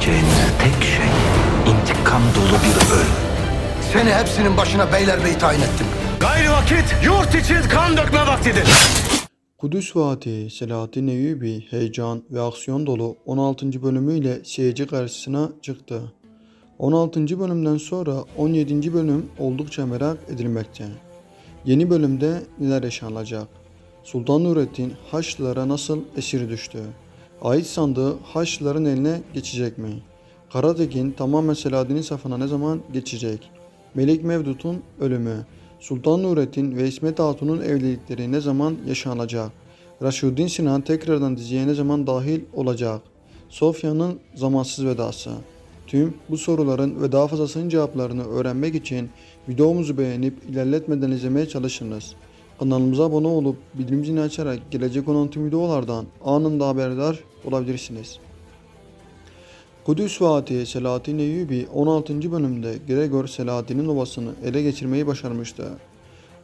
yapabileceğiniz tek şey intikam dolu bir ölüm. Seni hepsinin başına beylerbeyi tayin ettim. Gayri vakit yurt için kan dökme vaktidir. Kudüs Fatih Selahattin Eyyubi heyecan ve aksiyon dolu 16. bölümüyle seyirci karşısına çıktı. 16. bölümden sonra 17. bölüm oldukça merak edilmekte. Yeni bölümde neler yaşanacak? Sultan Nurettin Haçlılara nasıl esir düştü? Ait sandığı Haçlıların eline geçecek mi? Karatekin tamamen Selahaddin'in safına ne zaman geçecek? Melik Mevdut'un ölümü, Sultan Nurettin ve İsmet Hatun'un evlilikleri ne zaman yaşanacak? Raşuddin Sinan tekrardan diziye ne zaman dahil olacak? Sofya'nın zamansız vedası. Tüm bu soruların ve daha fazlasının cevaplarını öğrenmek için videomuzu beğenip ilerletmeden izlemeye çalışınız. Kanalımıza abone olup bildirim zilini açarak gelecek olan tüm videolardan anında haberdar olabilirsiniz. Kudüs Fatih Selahattin Eyyubi 16. bölümde Gregor Selahattin'in obasını ele geçirmeyi başarmıştı.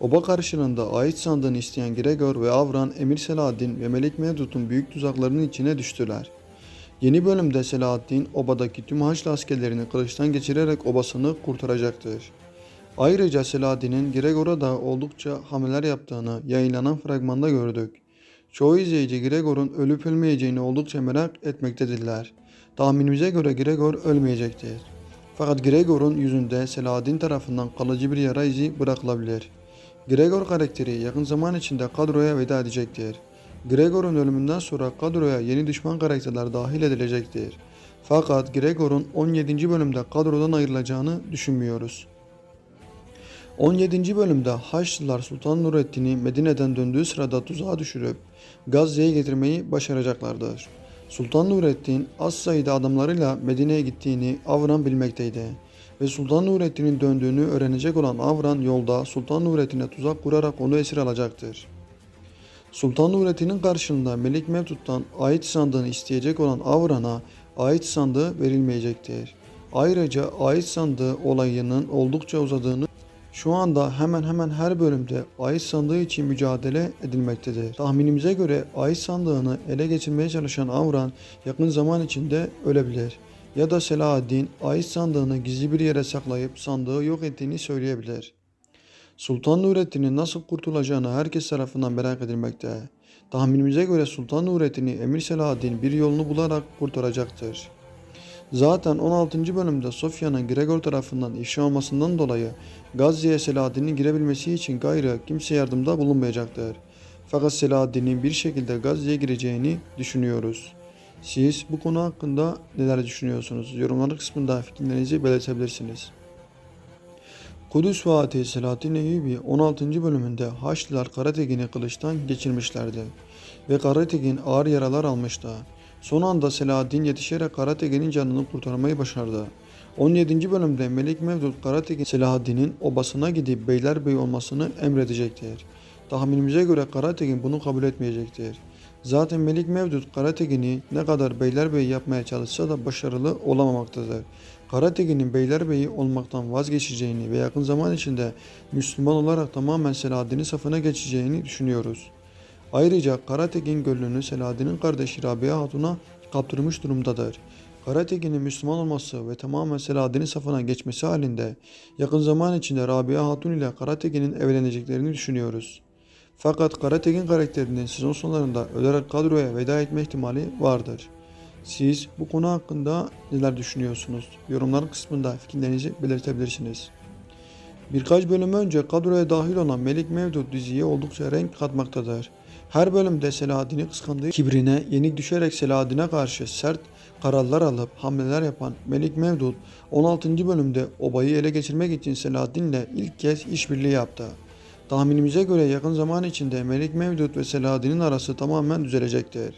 Oba karşılığında ait sandığını isteyen Gregor ve Avran Emir Selahaddin ve Melik Mevdut'un büyük tuzaklarının içine düştüler. Yeni bölümde Selahaddin obadaki tüm Haçlı askerlerini kılıçtan geçirerek obasını kurtaracaktır. Ayrıca Selahaddin'in Gregor'a da oldukça hamleler yaptığını yayınlanan fragmanda gördük. Çoğu izleyici Gregor'un ölüp ölmeyeceğini oldukça merak etmektedirler. Tahminimize göre Gregor ölmeyecektir. Fakat Gregor'un yüzünde Selahaddin tarafından kalıcı bir yara izi bırakılabilir. Gregor karakteri yakın zaman içinde kadroya veda edecektir. Gregor'un ölümünden sonra kadroya yeni düşman karakterler dahil edilecektir. Fakat Gregor'un 17. bölümde kadrodan ayrılacağını düşünmüyoruz. 17. bölümde Haçlılar Sultan Nurettin'i Medine'den döndüğü sırada tuzağa düşürüp Gazze'ye getirmeyi başaracaklardır. Sultan Nurettin az sayıda adamlarıyla Medine'ye gittiğini Avran bilmekteydi. Ve Sultan Nurettin'in döndüğünü öğrenecek olan Avran yolda Sultan Nurettin'e tuzak kurarak onu esir alacaktır. Sultan Nurettin'in karşılığında Melik Mevdut'tan ait sandığını isteyecek olan Avran'a ait sandığı verilmeyecektir. Ayrıca ait sandığı olayının oldukça uzadığını şu anda hemen hemen her bölümde ait sandığı için mücadele edilmektedir. Tahminimize göre ait sandığını ele geçirmeye çalışan Avran yakın zaman içinde ölebilir. Ya da Selahaddin ait sandığını gizli bir yere saklayıp sandığı yok ettiğini söyleyebilir. Sultan Nurettin'in nasıl kurtulacağını herkes tarafından merak edilmekte. Tahminimize göre Sultan Nurettin'i Emir Selahaddin bir yolunu bularak kurtaracaktır. Zaten 16. bölümde Sofya'nın Gregor tarafından ifşa olmasından dolayı Gazze'ye Selahaddin'in girebilmesi için gayrı kimse yardımda bulunmayacaktır. Fakat Selahaddin'in bir şekilde Gazze'ye gireceğini düşünüyoruz. Siz bu konu hakkında neler düşünüyorsunuz? Yorumlar kısmında fikirlerinizi belirtebilirsiniz. Kudüs Fatih Selahattin Eyyubi 16. bölümünde Haçlılar Karategin'i kılıçtan geçirmişlerdi ve Karategin ağır yaralar almıştı. Son anda Selahaddin yetişerek Karategin'in canını kurtarmayı başardı. 17. bölümde Melik Mevdut Karategin Selahaddin'in obasına gidip beylerbeyi olmasını emredecektir. Tahminimize göre Karategin bunu kabul etmeyecektir. Zaten Melik Mevdut Karategin'i ne kadar beylerbeyi yapmaya çalışsa da başarılı olamamaktadır. Karategin'in beylerbeyi olmaktan vazgeçeceğini ve yakın zaman içinde Müslüman olarak tamamen Selahaddin'in safına geçeceğini düşünüyoruz. Ayrıca Karatekin Gölü'nü Selahaddin'in kardeşi Rabia Hatun'a kaptırmış durumdadır. Karatekin'in Müslüman olması ve tamamen Selahaddin'in safına geçmesi halinde yakın zaman içinde Rabia Hatun ile Karatekin'in evleneceklerini düşünüyoruz. Fakat Karatekin karakterinin sezon sonlarında ölerek kadroya veda etme ihtimali vardır. Siz bu konu hakkında neler düşünüyorsunuz? Yorumlar kısmında fikirlerinizi belirtebilirsiniz. Birkaç bölüm önce kadroya dahil olan Melik Mevdut diziye oldukça renk katmaktadır. Her bölümde Selahaddin'i kıskandığı kibrine yenik düşerek Selahaddin'e karşı sert kararlar alıp hamleler yapan Melik Mevdut 16. bölümde obayı ele geçirmek için Selahaddin'le ilk kez işbirliği yaptı. Tahminimize göre yakın zaman içinde Melik Mevdut ve Selahaddin'in arası tamamen düzelecektir.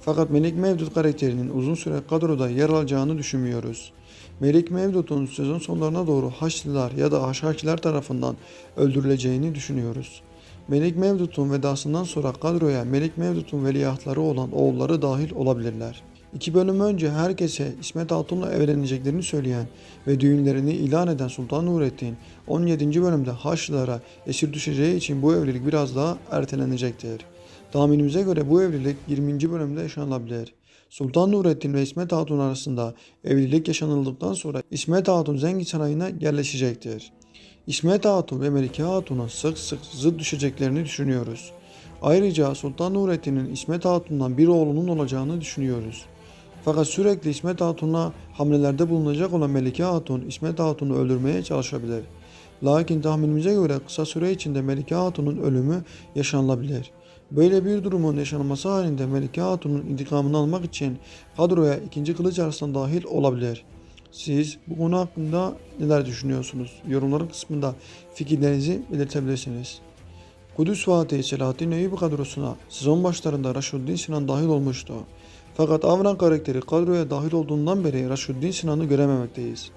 Fakat Melik Mevdut karakterinin uzun süre kadroda yer alacağını düşünmüyoruz. Melik Mevdut'un sezon sonlarına doğru Haçlılar ya da Haşhakiler tarafından öldürüleceğini düşünüyoruz. Melik Mevdut'un vedasından sonra kadroya Melik Mevdut'un veliahtları olan oğulları dahil olabilirler. İki bölüm önce herkese İsmet Hatun'la evleneceklerini söyleyen ve düğünlerini ilan eden Sultan Nurettin 17. bölümde Haçlılara esir düşeceği için bu evlilik biraz daha ertelenecektir. Tahminimize göre bu evlilik 20. bölümde yaşanabilir. Sultan Nurettin ve İsmet Hatun arasında evlilik yaşanıldıktan sonra İsmet Hatun zengin sarayına yerleşecektir. İsmet Hatun ve Melike Hatun'a sık sık zıt düşeceklerini düşünüyoruz. Ayrıca Sultan Nurettin'in İsmet Hatun'dan bir oğlunun olacağını düşünüyoruz. Fakat sürekli İsmet Hatun'a hamlelerde bulunacak olan Melike Hatun İsmet Hatun'u öldürmeye çalışabilir. Lakin tahminimize göre kısa süre içinde Melike Hatun'un ölümü yaşanılabilir. Böyle bir durumun yaşanması halinde Melike Hatun'un intikamını almak için kadroya ikinci Kılıç Arslan dahil olabilir. Siz bu konu hakkında neler düşünüyorsunuz? Yorumların kısmında fikirlerinizi belirtebilirsiniz. Kudüs Fatih Selahattin Eyyubi kadrosuna sezon başlarında Raşuddin Sinan dahil olmuştu. Fakat Avran karakteri kadroya dahil olduğundan beri Raşuddin Sinan'ı görememekteyiz.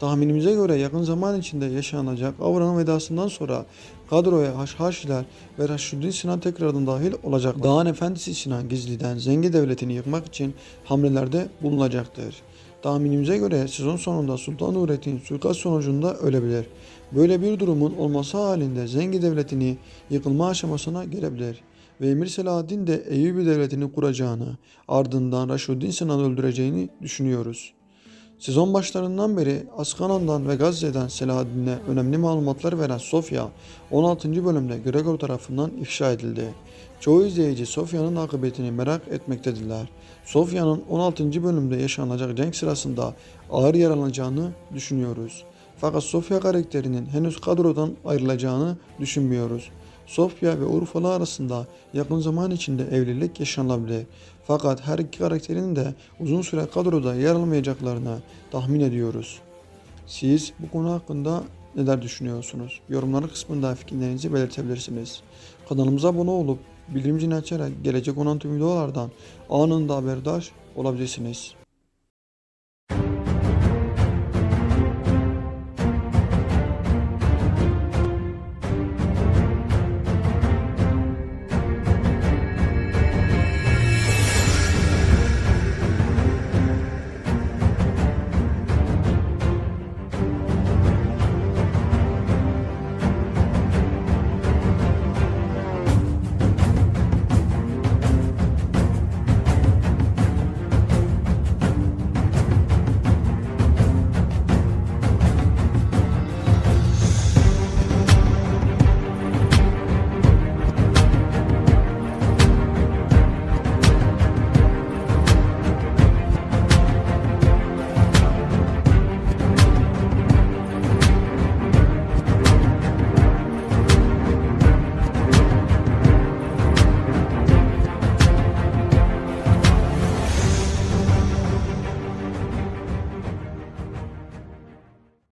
Tahminimize göre yakın zaman içinde yaşanacak Avran'ın vedasından sonra kadroya Haşhaşiler ve Raşuddin Sinan tekrardan dahil olacak. Dağın Efendisi Sinan gizliden Zengi Devleti'ni yıkmak için hamlelerde bulunacaktır. Tahminimize göre sezon sonunda Sultan Nurettin suikast sonucunda ölebilir. Böyle bir durumun olması halinde Zengi Devleti'ni yıkılma aşamasına gelebilir ve Emir Selahaddin de Eyyubi Devleti'ni kuracağını, ardından Raşuddin Sinan'ı öldüreceğini düşünüyoruz. Sezon başlarından beri Askanan'dan ve Gazze'den Selahaddin'e önemli malumatlar veren Sofya 16. bölümde Gregor tarafından ifşa edildi. Çoğu izleyici Sofya'nın akıbetini merak etmektedirler. Sofya'nın 16. bölümde yaşanacak cenk sırasında ağır yaralanacağını düşünüyoruz. Fakat Sofya karakterinin henüz kadrodan ayrılacağını düşünmüyoruz. Sofya ve Urfalı arasında yakın zaman içinde evlilik yaşanabilir. Fakat her iki karakterin de uzun süre kadroda yer almayacaklarını tahmin ediyoruz. Siz bu konu hakkında neler düşünüyorsunuz? Yorumlar kısmında fikirlerinizi belirtebilirsiniz. Kanalımıza abone olup bildirim zilini açarak gelecek olan tüm videolardan anında haberdar olabilirsiniz.